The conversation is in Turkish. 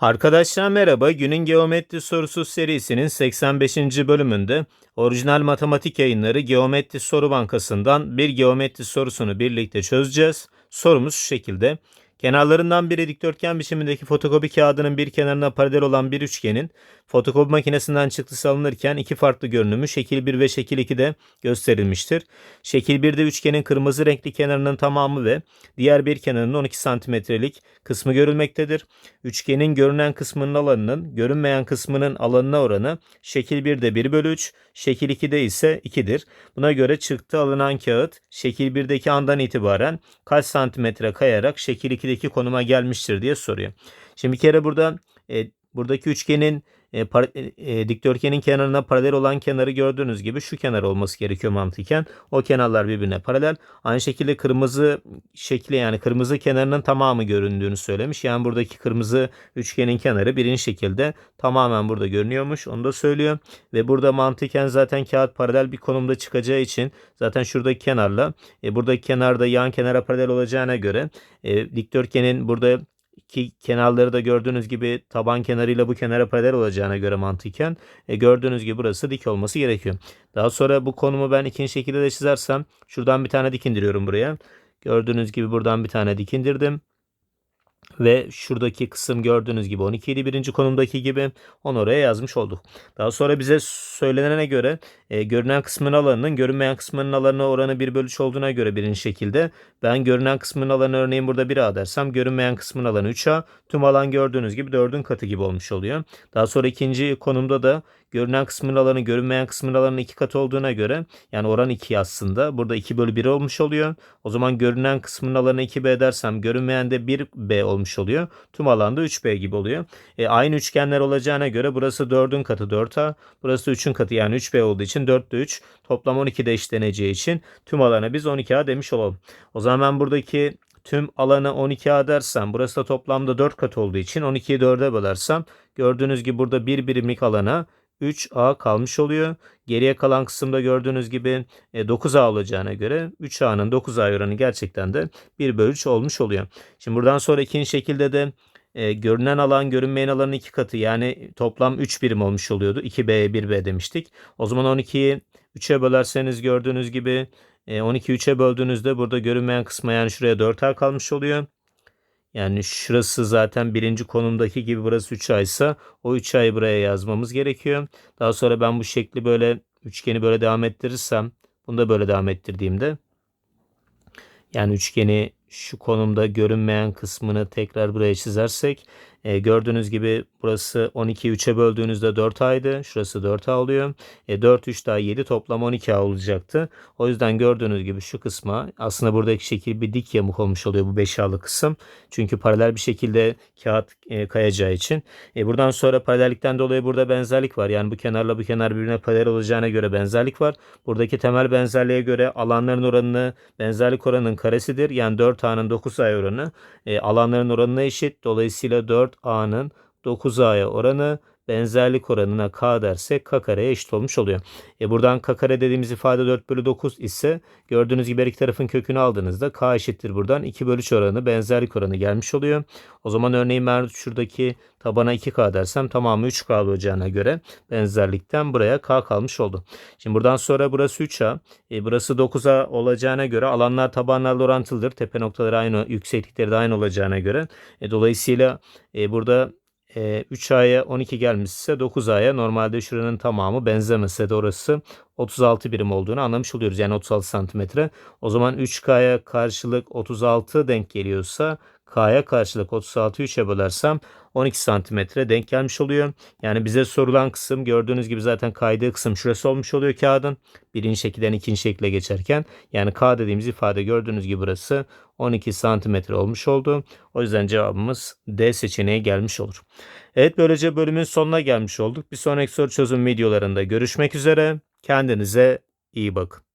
Arkadaşlar merhaba. Günün Geometri Sorusu serisinin 85. bölümünde orijinal matematik yayınları Geometri Soru Bankası'ndan bir geometri sorusunu birlikte çözeceğiz. Sorumuz şu şekilde. Kenarlarından biri dikdörtgen biçimindeki fotokopi kağıdının bir kenarına paralel olan bir üçgenin fotokopi makinesinden çıktısı alınırken iki farklı görünümü şekil 1 ve şekil 2'de gösterilmiştir. Şekil 1'de üçgenin kırmızı renkli kenarının tamamı ve diğer bir kenarının 12 santimetrelik kısmı görülmektedir. Üçgenin görünen kısmının alanının görünmeyen kısmının alanına oranı şekil 1'de 1 bölü 3, şekil 2'de ise 2'dir. Buna göre çıktı alınan kağıt şekil 1'deki andan itibaren kaç santimetre kayarak şekil 2'deki konuma gelmiştir diye soruyor. Şimdi bir kere burada e, buradaki üçgenin e, par- e, dikdörtgenin kenarına paralel olan kenarı gördüğünüz gibi şu kenar olması gerekiyor mantıken. O kenarlar birbirine paralel. Aynı şekilde kırmızı şekli yani kırmızı kenarının tamamı göründüğünü söylemiş. Yani buradaki kırmızı üçgenin kenarı birinci şekilde tamamen burada görünüyormuş. Onu da söylüyor. Ve burada mantıken zaten kağıt paralel bir konumda çıkacağı için zaten şuradaki kenarla e, buradaki kenarda yan kenara paralel olacağına göre e, dikdörtgenin burada ki kenarları da gördüğünüz gibi taban kenarıyla bu kenara paralel olacağına göre mantıken e, gördüğünüz gibi burası dik olması gerekiyor. Daha sonra bu konumu ben ikinci şekilde de çizersem şuradan bir tane dik indiriyorum buraya. Gördüğünüz gibi buradan bir tane dik indirdim. Ve şuradaki kısım gördüğünüz gibi 12 idi birinci konumdaki gibi onu oraya yazmış olduk. Daha sonra bize söylenene göre e, görünen kısmın alanının görünmeyen kısmının alanına oranı 1 bölü 3 olduğuna göre birinci şekilde ben görünen kısmın alanı örneğin burada 1A dersem görünmeyen kısmın alanı 3A tüm alan gördüğünüz gibi 4'ün katı gibi olmuş oluyor. Daha sonra ikinci konumda da görünen kısmın alanı görünmeyen kısmın alanının 2 katı olduğuna göre yani oran 2 aslında burada 2 bölü 1 olmuş oluyor. O zaman görünen kısmın alanı 2B dersem görünmeyen de 1B olmuş oluyor. Tüm alanda 3B gibi oluyor. E, aynı üçgenler olacağına göre burası 4'ün katı 4A burası 3'ün katı yani 3B olduğu için 4 ile 3 toplam 12'de eşleneceği için tüm alana biz 12A demiş olalım. O zaman ben buradaki tüm alanı 12A dersem burası da toplamda 4 kat olduğu için 12'yi 4'e bölersem gördüğünüz gibi burada 1 birimlik alana 3A kalmış oluyor. Geriye kalan kısımda gördüğünüz gibi 9A olacağına göre 3A'nın 9A oranı gerçekten de 1 bölü 3 olmuş oluyor. Şimdi buradan sonra ikinci şekilde de e, görünen alan görünmeyen alanın iki katı yani toplam 3 birim olmuş oluyordu. 2B'ye 1B demiştik. O zaman 12'yi 3'e bölerseniz gördüğünüz gibi e, 12'yi 3'e böldüğünüzde burada görünmeyen kısma yani şuraya 4A kalmış oluyor. Yani şurası zaten birinci konumdaki gibi burası 3 aysa o 3 ayı buraya yazmamız gerekiyor. Daha sonra ben bu şekli böyle üçgeni böyle devam ettirirsem bunu da böyle devam ettirdiğimde yani üçgeni şu konumda görünmeyen kısmını tekrar buraya çizersek e, gördüğünüz gibi burası 12'yi 3'e böldüğünüzde 4A'ydı. Şurası 4A oluyor. E, 4 3 daha 7 toplam 12A olacaktı. O yüzden gördüğünüz gibi şu kısma aslında buradaki şekil bir dik yamuk olmuş oluyor bu 5A'lı kısım. Çünkü paralel bir şekilde kağıt e, kayacağı için. E, buradan sonra paralellikten dolayı burada benzerlik var. Yani bu kenarla bu kenar birbirine paralel olacağına göre benzerlik var. Buradaki temel benzerliğe göre alanların oranını benzerlik oranının karesidir. Yani 4A'nın 9A oranı e, alanların oranına eşit. Dolayısıyla 4A'nın 9A'ya oranı benzerlik oranına K dersek K kareye eşit olmuş oluyor. E buradan K kare dediğimiz ifade 4 bölü 9 ise gördüğünüz gibi her iki tarafın kökünü aldığınızda K eşittir buradan 2 bölü 3 oranı benzerlik oranı gelmiş oluyor. O zaman örneğin ben şuradaki tabana 2K dersem tamamı 3K olacağına göre benzerlikten buraya K kalmış oldu. Şimdi buradan sonra burası 3A, e, burası 9A olacağına göre alanlar tabanlarla orantılıdır. Tepe noktaları aynı, yükseklikleri de aynı olacağına göre. E, dolayısıyla e, burada e, 3A'ya 12 gelmişse 9A'ya normalde şuranın tamamı benzemese de orası 36 birim olduğunu anlamış oluyoruz. Yani 36 santimetre. O zaman 3K'ya karşılık 36 denk geliyorsa K'ya karşılık 36'yı 3'e bölersem 12 santimetre denk gelmiş oluyor. Yani bize sorulan kısım gördüğünüz gibi zaten kaydığı kısım şurası olmuş oluyor kağıdın. Birinci şekilden ikinci şekle geçerken. Yani K dediğimiz ifade gördüğünüz gibi burası 12 santimetre olmuş oldu. O yüzden cevabımız D seçeneği gelmiş olur. Evet böylece bölümün sonuna gelmiş olduk. Bir sonraki soru çözüm videolarında görüşmek üzere. Kendinize iyi bakın.